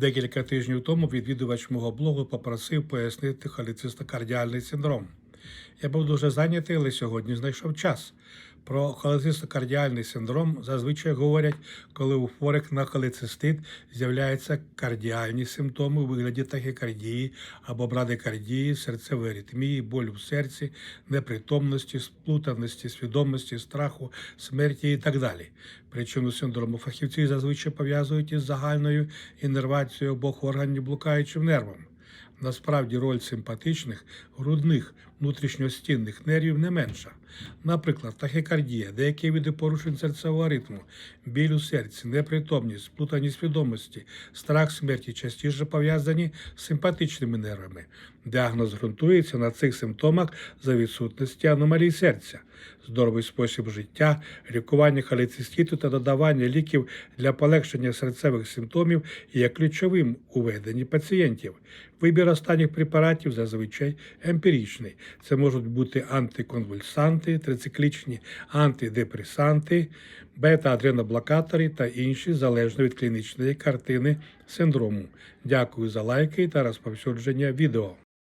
Декілька тижнів тому відвідувач мого блогу попросив пояснити холецистокардіальний синдром. Я був дуже зайнятий, але сьогодні знайшов час. Про холецистокардіальний синдром зазвичай говорять, коли у хворих на холецистит з'являються кардіальні симптоми у вигляді тахікардії або брадикардії, серцевої аритмії, болю в серці, непритомності, сплутаності, свідомості, страху, смерті і так далі. Причину синдрому фахівці зазвичай пов'язують із загальною іннервацією обох органів блукаючим нервом. Насправді роль симпатичних, грудних, внутрішньостінних нервів не менша. Наприклад, тахікардія, деякі види порушень серцевого ритму, біль у серці, непритомність, сплутаність свідомості, страх смерті частіше пов'язані з симпатичними нервами. Діагноз ґрунтується на цих симптомах за відсутності аномалій серця. Здоровий спосіб життя, лікування холециститу та додавання ліків для полегшення серцевих симптомів є ключовим у веденні пацієнтів. Вибір останніх препаратів зазвичай емпірічний. Це можуть бути антиконвульсанти, трициклічні антидепресанти, бета-адреноблокатори та інші залежно від клінічної картини синдрому. Дякую за лайки та розповсюдження відео.